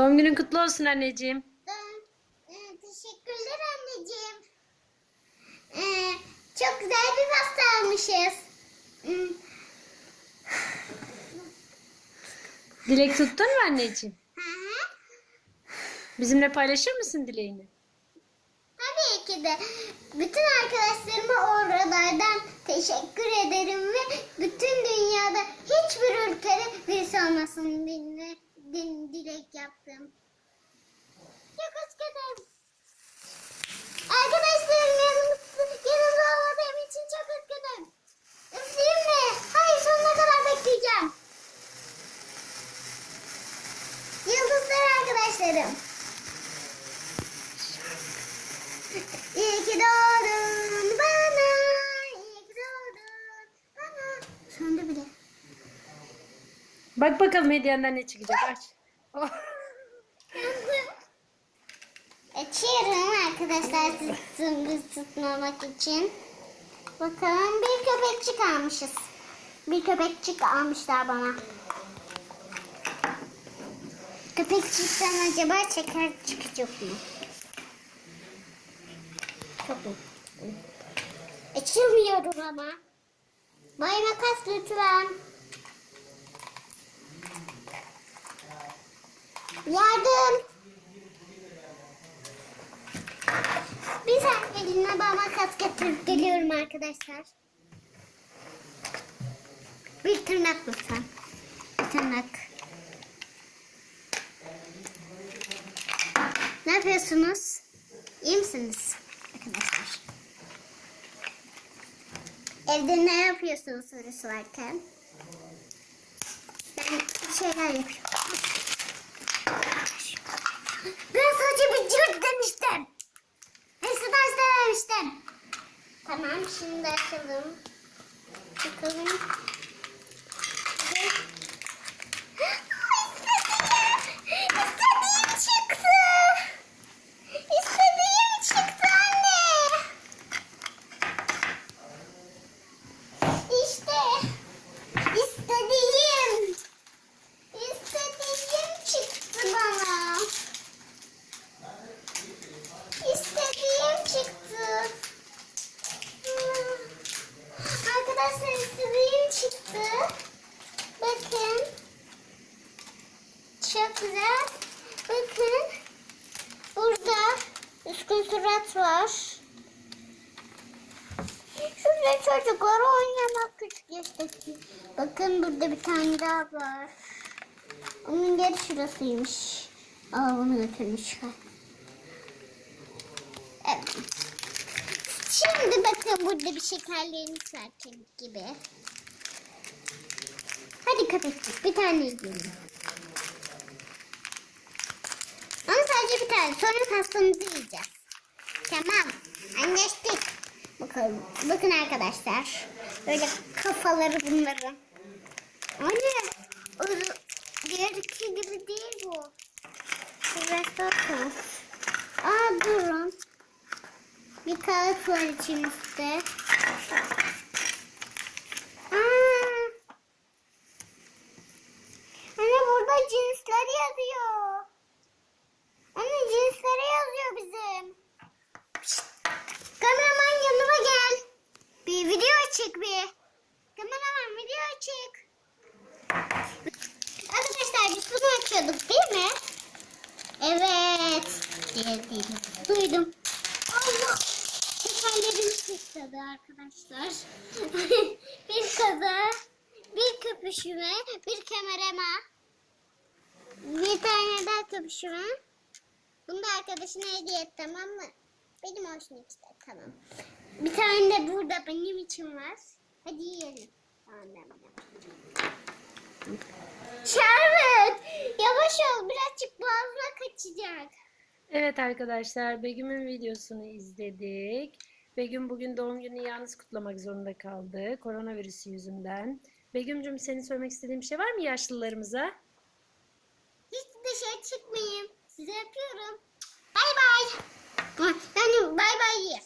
Doğum günün kutlu olsun anneciğim. E, teşekkürler anneciğim. E, çok güzel bir pasta almışız. Hmm, Dilek tuttun mu anneciğim? hı hı. Bizimle paylaşır mısın dileğini? Tabii ki de. Bütün arkadaşlarıma oralardan teşekkür ederim ve bütün dünyada hiçbir ülkede birisi olmasın diye din, dilek yaptım. Çok üzgünüm. Arkadaşlarım yanımda, yanımda olmadığım için çok üzgünüm. Üfleyeyim mi? Hayır sonuna kadar bekleyeceğim. Yıldızlar arkadaşlarım. İyi ki doğdun bana. İyi ki doğdun bana. Söndü bile. Bak bakalım hediyenden ne çıkacak aç. Açıyorum arkadaşlar sürpriz tutmamak için. Bakalım bir köpekçik almışız. Bir köpekçik almışlar bana. Köpekçikten acaba şeker çıkacak mı? Çok iyi. Açılmıyorum ama. Bay makas lütfen. Yardım. Bir saniye ben makas getirip geliyorum arkadaşlar. Bir tırnak lütfen. Bir tırnak. Ne yapıyorsunuz? İyi misiniz arkadaşlar? Evde ne yapıyorsunuz sorusu varken? Ben bir şeyler yapıyorum. Tamam şimdi açalım. Bakalım. Çok güzel. Bakın. Burada üskün surat var. Şurada çocuklar oynamak küçük yaştaki. Bakın burada bir tane daha var. Onun yeri şurasıymış. Aa bunu götürmüşler. Evet. Şimdi bakın burada bir şekerlerimiz var gibi. Hadi köpekçik bir tane yiyelim. Ama tane. Sonra pastamızı yiyeceğiz. Tamam. Anlaştık. Bakalım. Bakın arkadaşlar. Böyle kafaları bunların. Anne. Diğerki gibi değil bu. Biraz bakın. Aa durun. Bir kağıt var içimizde. Aa. Anne burada cinsler yazıyor. Anne cinsleri yazıyor bizim. Şşt. Kameraman yanıma gel. Bir video çek bir. Kameraman video çek. Arkadaşlar biz bunu açıyorduk değil mi? Evet. Diyelim. Duydum. Allah. Şekerlerim sıçradı arkadaşlar. bir kaza, bir köpüşüme, bir kamerama, bir tane daha köpüşüme. Bunu da arkadaşına hediye et tamam mı? Benim olsun işte tamam. Bir tane de burada benim için var. Hadi yiyelim. Şerbet! Yavaş ol birazcık boğazına kaçacak. Evet arkadaşlar Begüm'ün videosunu izledik. Begüm bugün doğum gününü yalnız kutlamak zorunda kaldı. Koronavirüsü yüzünden. Begüm'cüm senin söylemek istediğin bir şey var mı yaşlılarımıza? Hiç dışarı çıkmayayım. Size yapıyorum. Bay bay. Ben bay bay.